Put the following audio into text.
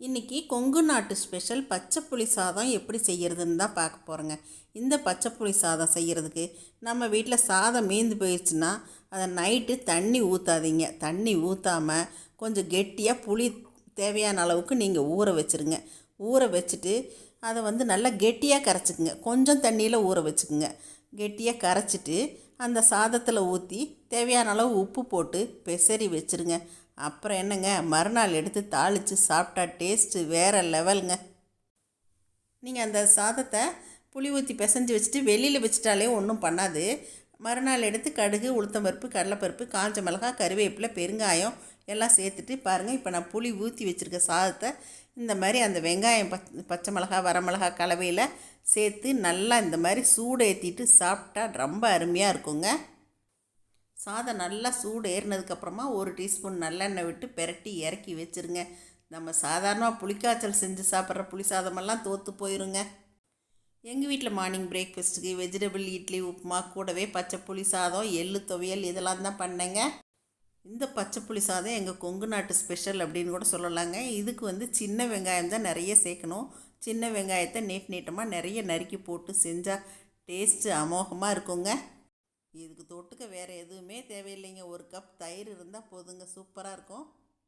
இன்றைக்கி கொங்கு நாட்டு ஸ்பெஷல் பச்சை புளி சாதம் எப்படி செய்கிறதுன்னு தான் பார்க்க போகிறோங்க இந்த பச்சை புளி சாதம் செய்கிறதுக்கு நம்ம வீட்டில் சாதம் மீந்து போயிடுச்சுன்னா அதை நைட்டு தண்ணி ஊற்றாதீங்க தண்ணி ஊற்றாமல் கொஞ்சம் கெட்டியாக புளி தேவையான அளவுக்கு நீங்கள் ஊற வச்சுருங்க. ஊற வச்சுட்டு அதை வந்து நல்லா கெட்டியாக கரைச்சிக்குங்க. கொஞ்சம் தண்ணியில் ஊற வச்சுக்குங்க. கெட்டியாக கரைச்சிட்டு அந்த சாதத்தில் ஊற்றி தேவையான அளவு உப்பு போட்டு பெசரி வச்சுருங்க. அப்புறம் என்னங்க? மறுநாள் எடுத்து தாளித்து சாப்பிட்டா டேஸ்ட்டு வேறு லெவலுங்க நீங்கள் அந்த சாதத்தை புளி ஊற்றி பிசைஞ்சு வச்சுட்டு வெளியில் வச்சிட்டாலே ஒன்றும் பண்ணாது. மறுநாள் எடுத்து கடுகு உளுத்தம்பருப்பு கடலைப்பருப்பு காஞ்ச மிளகா கருவேப்பிலை பெருங்காயம் எல்லாம் சேர்த்துட்டு பாருங்கள் இப்போ நான் புளி ஊற்றி வச்சுருக்க சாதத்தை இந்த மாதிரி அந்த வெங்காயம் பச் பச்சை மிளகாய் வரமிளகா கலவையில் சேர்த்து நல்லா இந்த மாதிரி சூடு ஏற்றிட்டு சாப்பிட்டா ரொம்ப அருமையாக இருக்குங்க. சாதம் நல்லா சூடு ஏறினதுக்கப்புறமா ஒரு டீஸ்பூன் நல்லெண்ணெய் விட்டு பெரட்டி இறக்கி வச்சுருங்க. நம்ம சாதாரணமாக புளிக்காய்ச்சல் செஞ்சு சாப்பிட்ற புளி சாதமெல்லாம் தோற்று போயிருங்க. எங்கள் வீட்டில் மார்னிங் பிரேக்ஃபாஸ்ட்டுக்கு வெஜிடபிள் இட்லி உப்புமா கூடவே பச்சை புளி சாதம் எள்ளு துவையல் இதெல்லாம் தான் பண்ணேங்க. இந்த பச்சை புளி சாதம் எங்கள் கொங்கு நாட்டு ஸ்பெஷல் அப்படின்னு கூட சொல்லலாங்க. இதுக்கு வந்து சின்ன வெங்காயம் தான் நிறைய சேர்க்கணும். சின்ன வெங்காயத்தை நீட் நீட்டமாக நிறைய நறுக்கி போட்டு செஞ்சால் டேஸ்ட்டு அமோகமாக இருக்குங்க. இதுக்கு தொட்டுக்க வேறு எதுவுமே தேவையில்லைங்க. ஒரு கப் தயிர் இருந்தால் போதுங்க. சூப்பராக இருக்கும்.